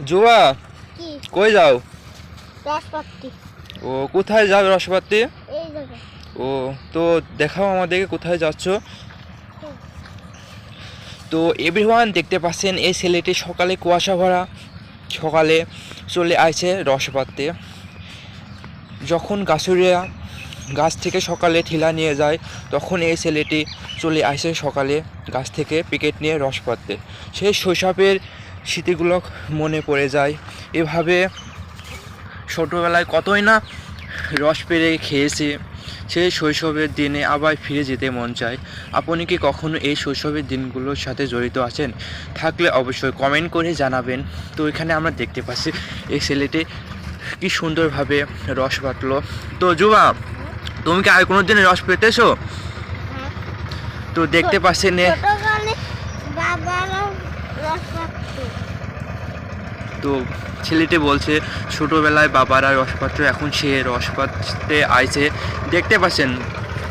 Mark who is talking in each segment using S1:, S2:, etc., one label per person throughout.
S1: জুয়া? কই যাও?
S2: রসপাতি
S1: ও কোথায় যাবে রসপাতি ও তো দেখাও আমাদেরকে কোথায় যাচ্ছ। তো এভরিওয়ান দেখতে পাচ্ছেন এই ছেলেটি সকালে কুয়াশা ভরা সকালে চলে আসছে রস পাততে যখন গাছুরিয়া গাছ থেকে সকালে ঠিলা নিয়ে যায় তখন এই ছেলেটি চলে আসে সকালে গাছ থেকে পিকেট নিয়ে রস পাততে সেই শৈশবের স্মৃতিগুলো মনে পড়ে যায়। এভাবে ছোটোবেলায় কতই না রস পেরে খেয়েছি সেই শৈশবের দিনে আবার ফিরে যেতে মন চায়। আপনি কি কখনো এই শৈশবের দিনগুলোর সাথে জড়িত আছেন? থাকলে অবশ্যই কমেন্ট করে জানাবেন। তো এখানে আমরা দেখতে পাচ্ছি এই ছেলেটি কি সুন্দরভাবে রস বাটলো। তো যুবা তুমি কি আর কোনো দিন রস পেতেছো?
S2: হ্যাঁ।
S1: তো দেখতে পাচ্ছেন
S2: রসপাতি
S1: তো ছেলেটি বলছে ছোটোবেলায় বাবারা রসপাত্র এখন সে রসপাত্রে আইছে। দেখতে পাচ্ছেন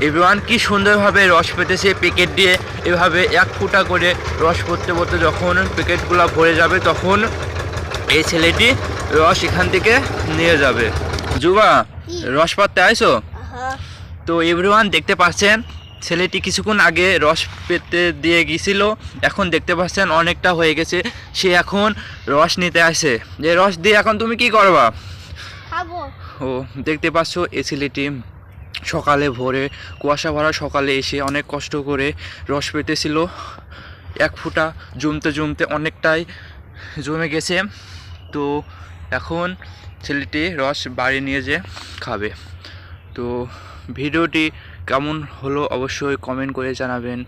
S1: এভরিওয়ান কি সুন্দরভাবে রস পেতেছে প্যাকেট দিয়ে। এভাবে এক ফুটা করে রস পড়তে পড়তে যখন প্যাকেটগুলো ভরে যাবে তখন এই ছেলেটি রস এখান থেকে নিয়ে যাবে। যুবা? রস পাততে আইসো তো এভরিওয়ান দেখতে পাচ্ছেন ছেলেটি কিছুক্ষণ আগে রস পেতে দিয়ে গিয়েছিল এখন দেখতে পাচ্ছেন অনেকটা হয়ে গেছে। সে এখন রস নিতে আসে। যে রস দিয়ে এখন তুমি কি করবা? ও দেখতে পাচ্ছ এই ছেলেটি সকালে ভোরে কুয়াশা ভরা সকালে এসে অনেক কষ্ট করে রস পেতেছিল। এক ফুটা জমতে জমতে অনেকটাই জমে গেছে। তো এখন ছেলেটি রস বাড়ি নিয়ে যে খাবে। তো ভিডিওটি কেমন হলো অবশ্যই কমেন্ট করে জানাবেন।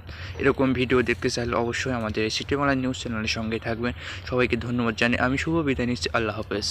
S1: এরকম ভিডিও দেখতে চাইলে অবশ্যই আমাদের সিটিমালা নিউজ চ্যানেলের সঙ্গে থাকবেন। সবাইকে ধন্যবাদ জানি আমি শুভ বিদায় নিচ্ছি। আল্লাহ হাফেজ।